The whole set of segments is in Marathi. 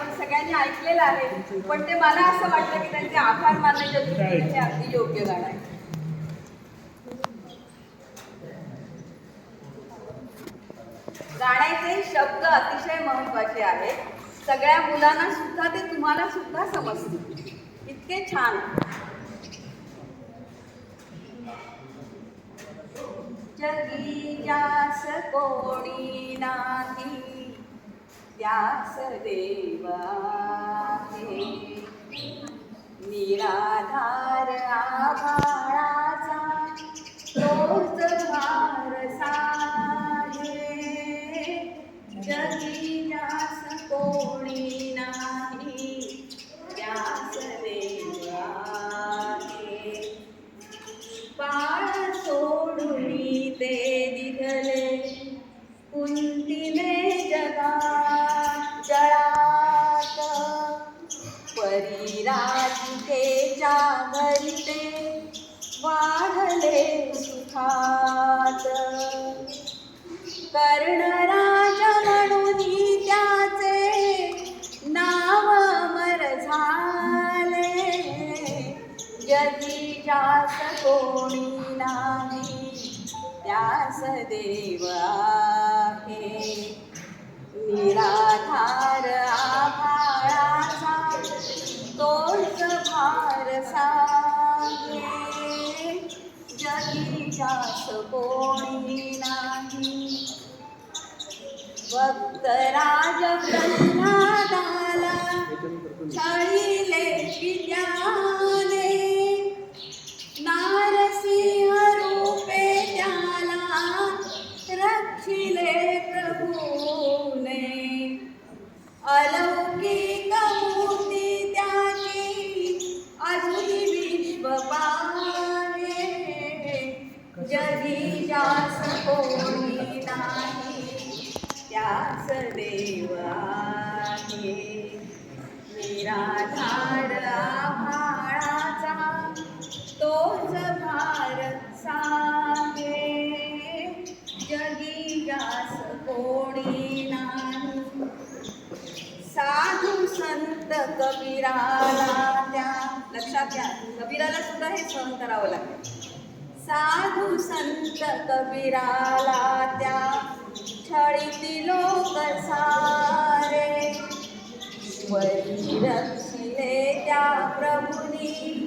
आपण सगळ्यांनी ऐकलेलं आहे. पण ते मला असं वाटतं की त्यांचे आभार मानण्याच्या दृष्टीने अगदी योग्य गाणं आहे. गाण्याचे शब्द अतिशय महत्त्वाचे आहेत. सगळ्या मुलांना सुद्धा ते तुम्हाला सुद्धा समजतील. इतके छान. जगी जास कोणी नाही. त्यास देवा निराधार आभाळा परिराजितेच्या घरी ते वाढले सुखात. कर्णराज म्हणून त्याचे नाव मर झाले. जगी जास कोणी नाही त्यास देव आहे. शास कोणी नाही. भक्तराज प्रल्हादाला छळिले विद्याने. नारसिंह रूपे त्याला रक्षिले प्रभूने. अल जास कोणी नाही त्याच देव आहे निराधार आभाळाचा तोच भार सांगे जगी जास कोणी नाही साधू संत कबीराला त्या लक्षात घ्या. कबीराला सुद्धा हे सहन करावं लागेल. साधू संत कबीराला त्या छळीती लोक सारे. वरी रक्षिले त्या प्रभुनी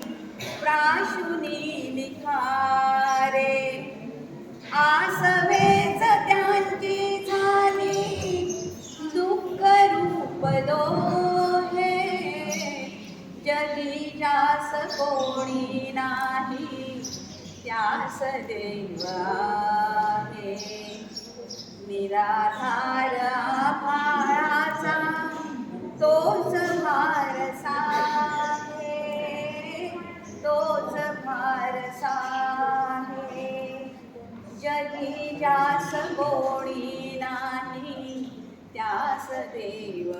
प्राशुनी निखारे. आसवेच त्यांची झाली दुःख रूप दोहे. जगी जास कोणी नाही त्यास देव निराधार भाराचा तोच भारसा साहे तोच भारसा साहे जगी जास कोणी नाही त्यास देव